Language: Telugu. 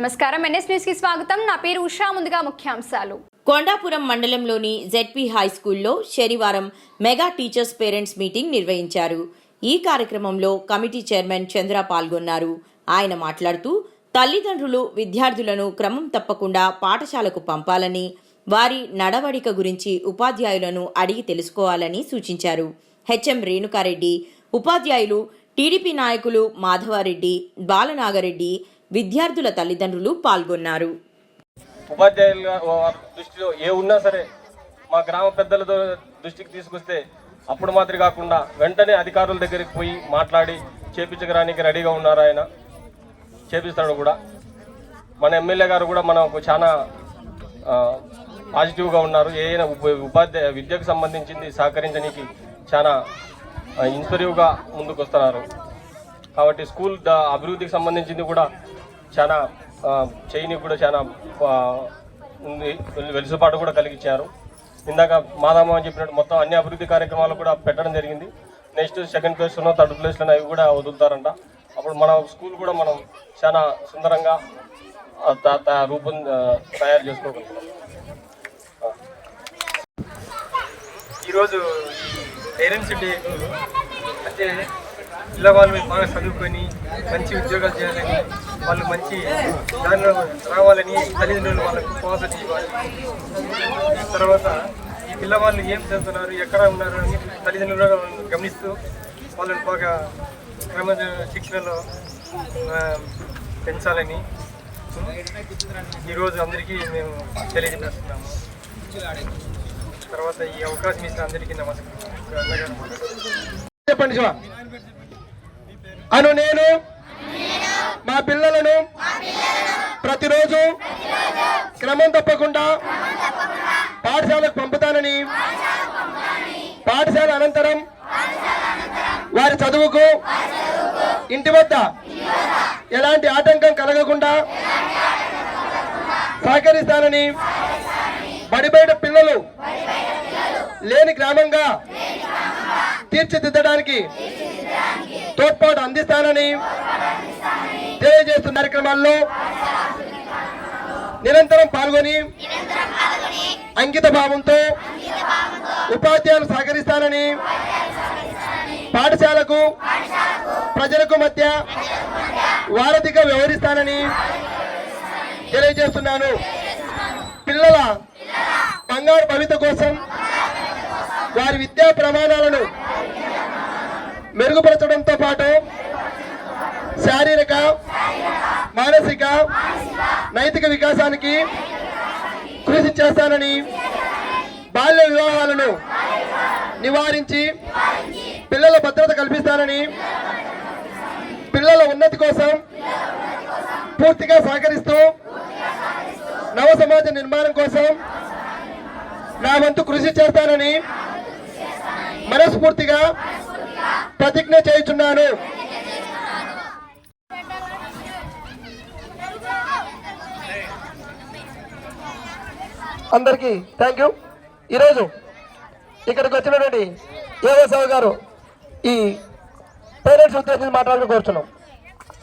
నమస్కారం. ఎన్ఎస్ న్యూస్కి స్వాగతం. నా పేరు ఉషా. ముందుగా ముఖ్యాంశాలు. కొండాపురం మండలంలోని జెడ్పీ హై స్కూల్లో శనివారం మెగా టీచర్స్ పేరెంట్స్ మీటింగ్ నిర్వహించారు. ఈ కార్యక్రమంలో కమిటీ చైర్మన్ చంద్ర పాల్గొన్నారు. ఆయన మాట్లాడుతూ తల్లిదండ్రులు విద్యార్థులను క్రమం తప్పకుండా పాఠశాలకు పంపాలని వారి నడవడిక గురించి ఉపాధ్యాయులను అడిగి తెలుసుకోవాలని సూచించారు. హెచ్ఎం రేణుకారెడ్డి ఉపాధ్యాయులు టీడీపీ నాయకులు మాధవారెడ్డి బాలనాగరెడ్డి విద్యార్థుల తల్లిదండ్రులు పాల్గొన్నారు. ఉపాధ్యాయుల దృష్టిలో ఏ ఉన్నా సరే మా గ్రామ పెద్దలతో దృష్టికి తీసుకొస్తే అప్పుడు మాదిరి కాకుండా వెంటనే అధికారుల దగ్గరికి పోయి మాట్లాడి చేపించడానికి రెడీగా ఉన్నారు ఆయన. చేపిస్తాడు కూడా. మన ఎమ్మెల్యే గారు కూడా మనకు చాలా పాజిటివ్గా ఉన్నారు. ఏ ఉప- ఉపాధ్యాయ విద్యకు సంబంధించింది సహకరించడానికి చాలా ఆ, ఇన్స్పైరివ్గా ముందుకు వస్తున్నారు కాబట్టి స్కూల్ అభివృద్ధికి సంబంధించింది కూడా చాలా ఆ, కూడా చాలా ఉంది. వెలుసుపాటు వెలుసుబాటు కూడా కలిగించారు. ఇందాక మాదామ అని చెప్పినట్టు మొత్తం అన్ని అభివృద్ధి కార్యక్రమాలు కూడా పెట్టడం జరిగింది. నెక్స్ట్ సెకండ్ ప్లేస్లోనో థర్డ్ ప్లేస్లోనో అవి కూడా వదులుతారంట. అప్పుడు మన స్కూల్ కూడా మనం చాలా సుందరంగా ఆ, రూపొంది తయారు చేసుకోగలుగుతాం. ఈరోజు పేరెంట్స్ డే అంటే పిల్లవాళ్ళు బాగా చదువుకొని మంచి ఉద్యోగాలు చేయాలని వాళ్ళు మంచి దానిలో రావాలని తల్లిదండ్రులు వాళ్ళకు పాజిటివ్ ఇవ్వాలి తర్వాత ఈ పిల్లవాళ్ళు ఏం చదువుతున్నారు ఎక్కడ ఉన్నారు అని తల్లిదండ్రులు గమనిస్తూ వాళ్ళని బాగా క్రమ శిక్షణలో పెంచాలని ఈరోజు అందరికీ మేము తెలియజేస్తున్నాము. తర్వాత ఈ అవకాశం ఇచ్చిన అందరికీ నమస్కారం. చెప్పండి శివ. అను నేను మా పిల్లలను ప్రతిరోజు క్రమం తప్పకుండా పాఠశాలకు పంపుతానని పాఠశాల అనంతరం వారి చదువుకు ఇంటి వద్ద ఎలాంటి ఆటంకం కలగకుండా సహకరిస్తానని బడి బయట పిల్లలు లేని గ్రామంగా తీర్చిదిద్దడానికి తోడ్పాటు అందిస్తానని తెలియజేస్తున్న కార్యక్రమాల్లో నిరంతరం పాల్గొని అంకిత భావంతో ఉపాధ్యాయులు సహకరిస్తానని పాఠశాలకు ప్రజలకు మధ్య వారధిగా వ్యవహరిస్తానని తెలియజేస్తున్నాను. పిల్లల బంగారు భవిత కోసం వారి విద్యా ప్రమాణాలను మెరుగుపరచడంతో పాటు శారీరక మానసిక నైతిక వికాసానికి కృషి చేస్తానని బాల్య వివాహాలను నివారించి పిల్లల భద్రత కల్పిస్తానని పిల్లల ఉన్నతి కోసం పూర్తిగా సహకరిస్తూ నవ సమాజ నిర్మాణం కోసం నా వంతు కృషి చేస్తానని మనస్ఫూర్తిగా ప్రతిజ్ఞ చేయుచున్నాను. అందరికీ థ్యాంక్ యూ ఈరోజు ఇక్కడికి వచ్చినటువంటి ఏవో సాగు గారు ఈ పేరెంట్స్ ఉద్దేశించి మాట్లాడుతూ కోరుచున్నాం.